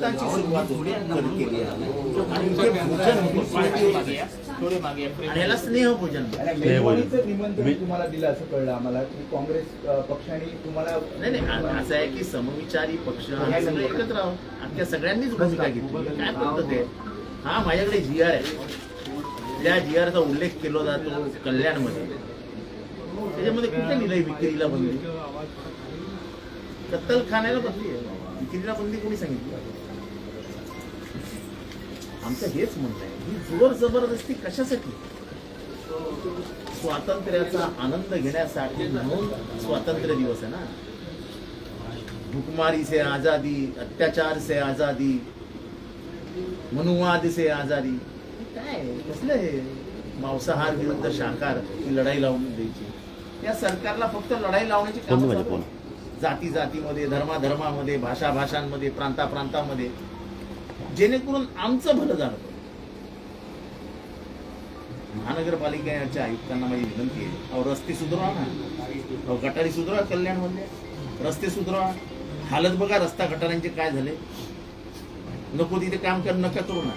भूताची सुरुवात केली आहे. आणि भोजन याला स्नेहभोजन. निमंत्रण तुम्हाला दिलं असं कळलं आम्हाला की काँग्रेस पक्षाने तुम्हाला नाही नाही असं आहे की समविचारी पक्ष आम्ही सगळे एकत्र आहोत त्या सगळ्यांनीच भूमिका घेतली. काय पद्धत आहे? हा माझ्याकडे जी आर आहे. त्या जी आरचा उल्लेख केला जातो कल्याणमध्ये. त्याच्यामध्ये कुठे लिहिलंय विक्रीला बंदी? कत्तलखान्याला बंदी आहे. विक्रीला बंदी कोणी सांगितलं? आमचं हेच म्हणणं आहे. ही जोर जबरदस्ती कशासाठी? स्वातंत्र्याचा आनंद घेण्यासाठी म्हणून स्वातंत्र्य दिवस आहे ना. भुकमारी से आजादी अत्याचार से आजादी मनुवाद से आजादी. काय कसलं हे? मांसाहार विरुद्ध शाकाहार ही लढाई लावून द्यायची. या सरकारला फक्त लढाई लावण्याची कामं. जाती जातीमध्ये धर्माधर्मामध्ये भाषा भाषांमध्ये प्रांता प्रांतामध्ये जेणेकरून आमचं भलं झालं महानगरपालिकेच्या आयुक्तांना माझी विनंती आहे अहो रस्ते सुधारा ना. अहो गटारी सुधारा कल्याणमध्ये रस्ते सुधारा हालत बघा रस्ता गटारांचे काय झाले. नको तिथे काम कर नका करू ना.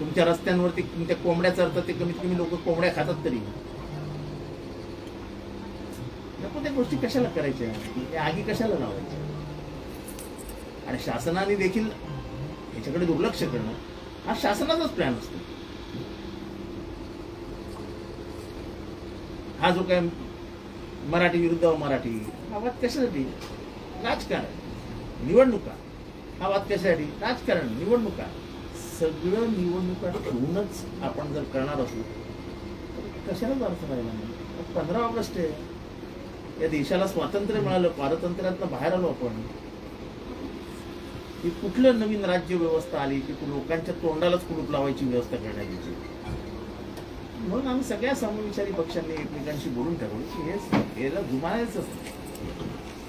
तुमच्या रस्त्यांवरती तुमच्या कोंबड्या चरतात ते कमीत कमी लोक कोंबड्या खातात तरी. नको त्या गोष्टी कशाला करायच्या? आगी कशाला लावायच्या? आणि शासनाने देखील याच्याकडे दुर्लक्ष करणं हा शासनाचाच प्लॅन असतो. हा जो काय मराठी विरुद्ध मराठी हा वाद कशासाठी राजकारण निवडणुका हा वाद कशासाठी राजकारण निवडणुका सगळं निवडणुका ठेवूनच आपण जर करणार असू तर कशालाच अर्थ राहिला नाही पंधरा ऑगस्ट आहे. या देशाला स्वातंत्र्य मिळालं पारतंत्र्यातनं बाहेर आलो आपण. की कुठलं नवीन राज्य व्यवस्था आली की लोकांच्या तोंडालाच कुलूप लावायची व्यवस्था करण्यात यायची? म्हणून आम्ही सगळ्या समविचारी पक्षांनी एकमेकांशी बोलून ठरवलं की हे याला जुमानायचंच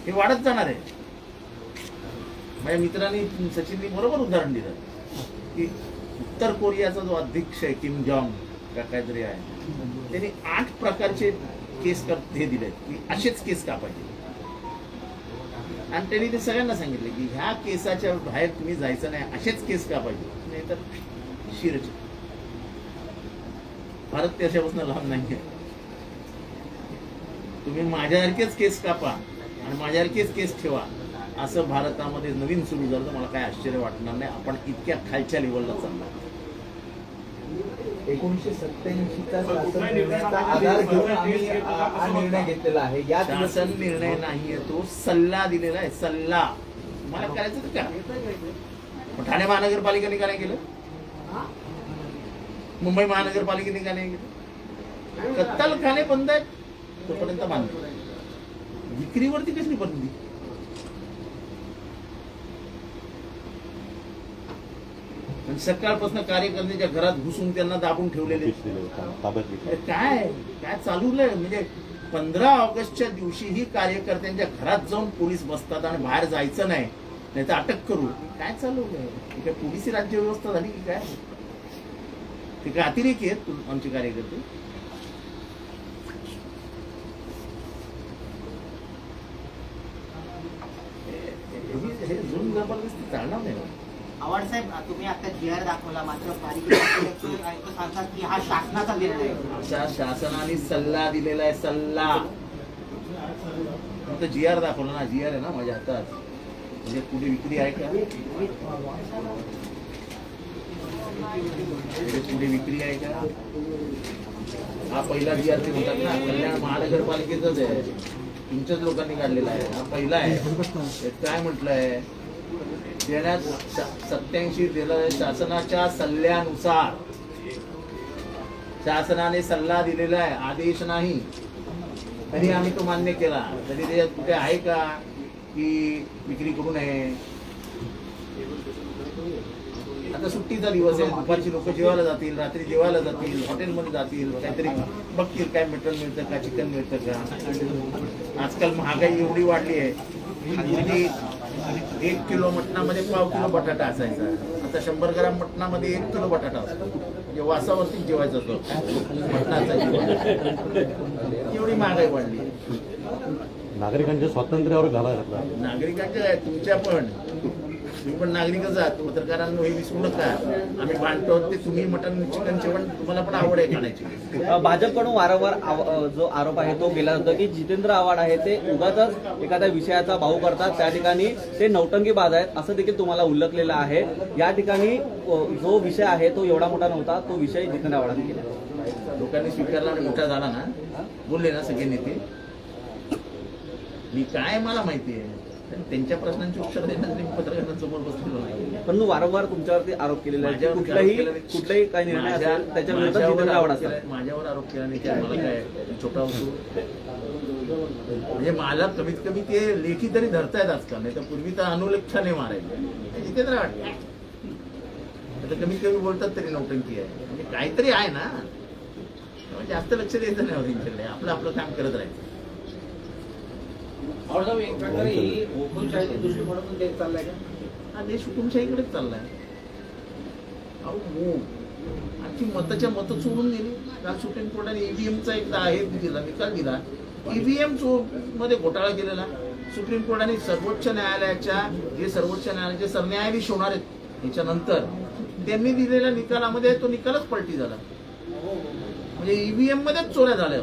हे वाढत जाणार आहे. माझ्या मित्रांनी सचिननी बरोबर उदाहरण दिलं की उत्तर कोरियाचा जो अध्यक्ष आहे किम जॉंग का काहीतरी आहे त्यांनी आठ प्रकारचे केस कर हे दिले की असेच केस कापायचे. आणि त्यांनी ते सगळ्यांना सांगितले की ह्या केसाच्या बाहेर तुम्ही जायचं नाही असेच केस कापायचे नाही तर शिरच. भारत त्याच्यापासून लांब नाही तुम्ही माझ्यासारखेच केस कापा आणि माझ्यासारखेच केस ठेवा. असं भारतामध्ये नवीन सुरू झालं तर मला काय आश्चर्य वाटणार नाही. आपण इतक्या खालच्या लेवलला चाललो एकोणीसशे सत्याऐंशीचा शासन निर्णयाचा आधार घेऊन आम्ही हा निर्णय घेतलेला आहे. या शासन निर्णय नाहीये तो. सल्ला दिलेला आहे. सल्ला. मला करायचं तर का मग ठाणे महानगरपालिकेने का नाही केलं? मुंबई महानगरपालिकेने का नाही केलं? कत्तलखाने बंद आहेत तोपर्यंत बांधतो विक्रीवरती कसली बंदी? सकाळपासून कार्यकर्त्यांच्या घरात घुसून त्यांना दाबून ठेवलेले. अरे काय? काय चालू आहे म्हणजे पंधरा ऑगस्टच्या दिवशीही कार्यकर्त्यांच्या घरात जाऊन पोलीस बसतात आणि बाहेर जायचं नाही नाही तर अटक करू. काय चालू आहे ही काय पोलिसी राज्य व्यवस्था झाली की काय? ते काय अतिरेकी आहेत आमचे कार्यकर्ते हे- हे- हे जुन जबरदस्ती चालणार नाही हो. आव्हाड साहेब तुम्ही आता जी आर दाखवला मात्र पालिकेचे सांगतात की हा शासनाचा निर्णय आहे. शासनाने सल्ला दिलेला आहे सल्ला. फक्त जी आर दाखवला ना जी आर आहे ना माझ्या हातात. म्हणजे कुठे विक्री आहे का? म्हणजे कुठे विक्री आहे का? हा पहिला जी आर ते म्हणतात ना कल्याण महानगरपालिकेचाच आहे. तुमच्याच लोकांनी काढलेला आहे. हा पहिला आहे. यात काय म्हटलंय? देण्यात सत्याऐंशी दिलं शासनाच्या सल्ल्यानुसार. शासनाने सल्ला दिलेला आहे आदेश नाही. तरी आम्ही तो मान्य केला. तरी त्याच्यात कुठे आहे का? की विक्री करू नये? आता सुट्टीचा दिवस आहे. दुपारची लोक जेवायला जातील रात्री जेवायला जातील हॉटेलमध्ये जातील काहीतरी बघतील काय मटण मिळतं का चिकन मिळतं का? आजकाल महागाई एवढी वाढली आहे. एक किलो मटणामध्ये पाव किलो बटाटा असायचा. आता शंभर ग्राम मटणामध्ये एक किलो बटाटा असतो. म्हणजे वासावरती जेवायचं असतो. मटणाचा एवढी महागाई वाढली. नागरिकांच्या स्वातंत्र्यावर घाला घातला. नागरिकांच्या तुमच्या पण. तुम्ही पण नागरिकच आहात पत्रकारांना हे विसरू नका. आम्ही बांधतो ते तुम्ही मटन चिकनचे पण तुम्हाला पण आवड आहे खाण्याची. भाजपकडून वारंवार जो आरोप आहे तो केला जातो की जितेंद्र आव्हाड आहे ते उगाच एखाद्या विषयाचा भाऊ करतात. त्या ठिकाणी ते नौटंकी बाज आहेत असं देखील तुम्हाला उल्लेखलेलं आहे. या ठिकाणी जो विषय आहे तो एवढा मोठा नव्हता तो विषय जितेंद्र आव्हाडांनी केला. लोकांनी स्वीकारला आणि मोठा झाला ना? बोलले ना सगळे नेते. मी काय मला माहिती आहे? त्यांच्या प्रश्नांची उत्तर देण्यासाठी मी पत्रकारांसमोर बसलेलो नाही. पण वारंवार तुमच्यावरती आरोप केलेले माझ्यावर कुठलाही. कुठलाही काही निर्णय असेल त्याच्या विरोधात असतात. केला- माझ्यावर आरोप केला नाही मला काय छोटा होतो? म्हणजे मला कमीत कमी ते लेखी तरी धरतायत आजकाल नाही तर पूर्वी तर अनुलेख्याने मारायचे. जिथे तर वाटतं आता कमीत कमी बोलतात तरी नौटंकी आहे. म्हणजे काहीतरी आहे ना. जास्त लक्ष द्यायचं नाही हो त्यांच्याकडे. आपलं आपलं काम करत राहायचं. हा देश हुकुमशाहीकडेच चाललाय अहो हो आणखी मताच्या मत चोरून गेली काल सुप्रीम कोर्टाने ईव्हीएमचा एक हे दिला निकाल दिला। ईव्हीएममध्ये घोटाळा केलेला. सुप्रीम कोर्टाने सर्वोच्च न्यायालयाच्या जे सर्वोच्च न्यायालयाचे सरन्यायाधीश होणार आहेत याच्यानंतर त्यांनी दिलेल्या निकालामध्ये तो निकालच पलटी झाला. म्हणजे ईव्हीएम मध्येच चोऱ्या झाल्या.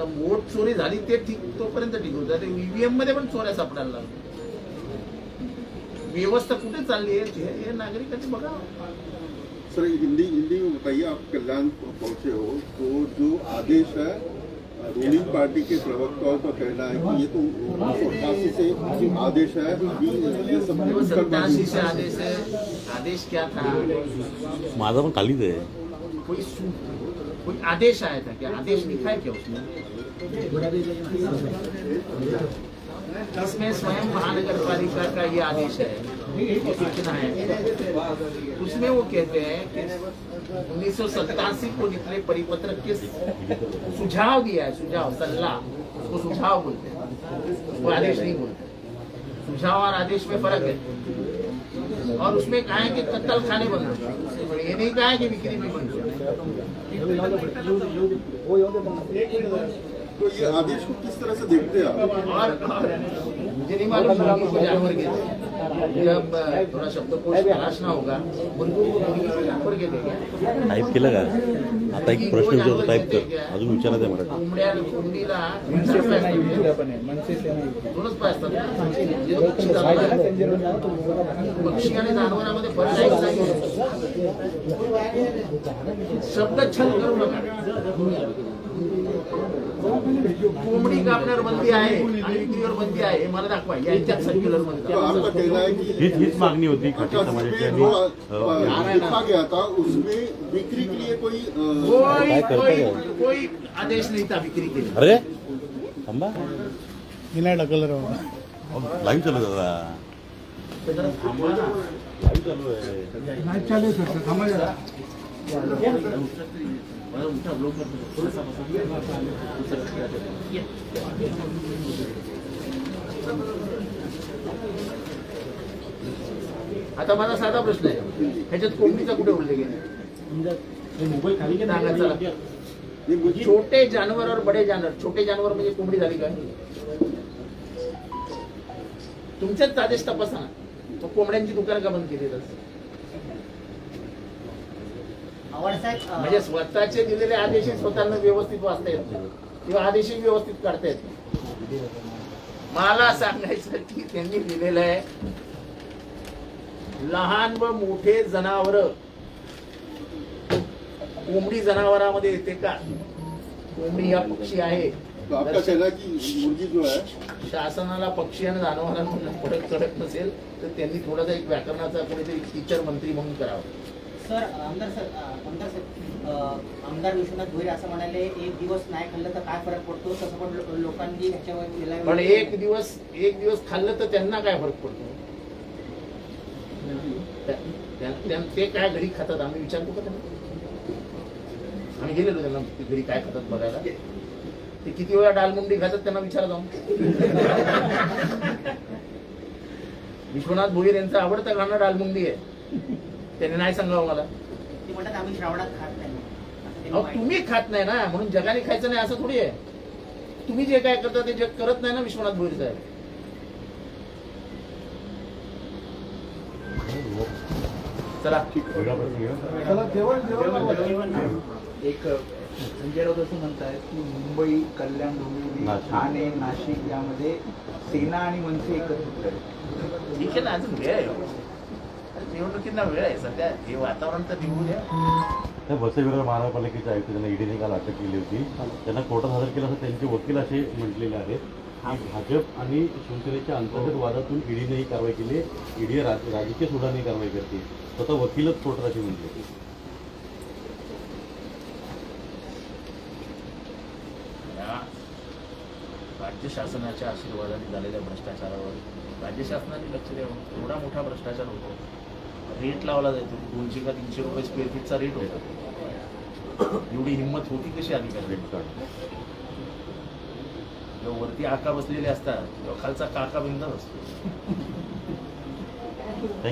आता. वोट चोरी झाली ते ठीक तोपर्यंत ठीक होतं ईव्हीएम मध्ये पण चोऱ्या सापडायला लागल्या. व्यवस्था कुठे चालली आहे? हे- हे नागरिकांनी बघा. सर हिंदी हिंदी में बताइए आप कल्याण पहुँचे हो तो जो आदेश है रूलिंग पार्टी के प्रवक्ताओं का कहना है कि ये तो उन्नीस सौ अट्ठासी से जो आदेश है अभी ये सब सत्तासी से आदेश है। आदेश क्या था? पण खालीच आहे. कोई कोई आदेश आया था क्या? आदेश लिखा है क्या उसमें? स्वयं महानगर पालिका का ये आदेश है। सूचना है। उसमें वो कहते हैं कि उन्नीस सौ सत्तासी को निकले परिपत्र के सुझाव दिया है? सुझाव सलाह उसको सुझाव बोलते हैं। वो आदेश नहीं बोलते। सुझाव और आदेश में फ़र्क है। और उसमें कहा है कि कत्तल खाने बंद हों। ये नहीं कहा है कि बिक्री भी बंद हो। तो ये आदेश को किस तरह से देखते हैं आप? और और मुझे नहीं मालूम जानवर को थोड़ा होगा टाईप केलं का? आता एक प्रश्न विचारतो टाईप कर. अजून विचारा ते मराठी कोंबड्या कोंबडीला दोनच पाय असतात. पक्षी चालतात. पक्षी आणि जनावरांमध्ये फरक आहे का? नाही? शब्द छल करू नका कोंबडी कापण्यावर बंदी आहे आणि विक्रीवर बंदी आहे हे मला दाखवा. यांच्यात सर्क्युलरमध्ये आपका कहना है कि हीच हीच मागणी होती खाटी समाजाची में आणि जो अ, अ, लिखा गया था उसमें बिक्री के लिए कोई अ, कोई कोई? कोई आदेश नाही था विक्री के लिए अरे थांबा. लाईव्ह चालू आहे दादा. तर जरा थांबा ना. लाईव्ह चालू आहे आता माझा साधा प्रश्न आहे. ह्याच्यात कोंबडीचा कुठे उल्लेख आहे? छोटे जानवर और बडे जानवर छोटे जानवर म्हणजे कोंबडी झाली काय? तुमच्याच आदेश तपासा. मग कोंबड्यांची दुकान का बंद केली आव्हाड म्हणजे स्वतःचे दिलेले आदेश स्वतःला व्यवस्थित वाचता येत नाही. किंवा आदेशही व्यवस्थित काढता येत नाही. मला सांगायचं की त्यांनी दिलेलं आहे लहान व मोठे जनावर. कोंबडी जनावरामध्ये येते का? कोंबडी हा पक्षी आहे. शासनाला पक्षी आणि जनावरांना फरक कळत नसेल तर त्यांनी थोडासा एक व्याकरणाचा कोणीतरी टीचर मंत्री म्हणून करावं. सर आमदार सर आमदार सर आमदार विश्वनाथ भोईर असं म्हणाले एक दिवस नाही खाल्लं तर काय फरक पडतो? तसं पण लोकांनी ह्याच्यावर पण एक दिवस एक दिवस खाल्लं तर त्यांना काय फरक पडतो? ते काय घरी खातात? आम्ही विचारतो का त्यांना? आम्ही गेलेलो त्यांना ते घरी काय खातात बघायला. ते किती वेळा डालमुंडी खातात त्यांना विचारा जाऊन विश्वनाथ भोईर यांचा आवडता गाणं डालमुंडी आहे. त्याने नाही सांगावं मला. ते म्हणतात आम्ही श्रावणात खात नाही. असं त्यांनी अहो माहिती- तुम्ही खात नाही ना म्हणून जगाने खायचं नाही असं थोडी आहे. तुम्ही जे काय करता ते जग करत नाही ना विश्वनाथ भोईर साहेब. चला. एक संजय राऊत असं म्हणतायत की मुंबई कल्याण डोंबिवली नाशिक. ठाणे नाशिक यामध्ये सेना आणि मनसे एकत्रित आहेत ठीक आहे ना अजून वेळ आहे. निवडणुकींना वेळ आहे. सध्या हे वातावरण तर द्या. त्या वसईविरार महानगरपालिकेचे आयुक्त त्यांना ईडीने काल अटक केली होती त्यांना कोर्टात हजर केलं असं त्यांचे वकील असे म्हटलेले आहेत भाजप आणि शिवसेनेच्या अंतर्गत वादातून ईडीने ही कारवाई केली ईडी राजकीय सुधारणी कारवाई करते. स्वतः वकीलच कोर्टात असे म्हटले या राज्य शासनाच्या आशीर्वादाने झालेल्या भ्रष्टाचारावर राज्य शासनाने लक्ष द्यावं. एवढा मोठा भ्रष्टाचार होतो. रेट लावला जातो दोनशे का तीनशे रुपये स्क्वेअर फीटचा रेट होता. एवढी हिंमत होती कशी अधिकारी जेव्हा वरती आका बसलेले असतात तेव्हा खालचा काका बिंदाच असतो.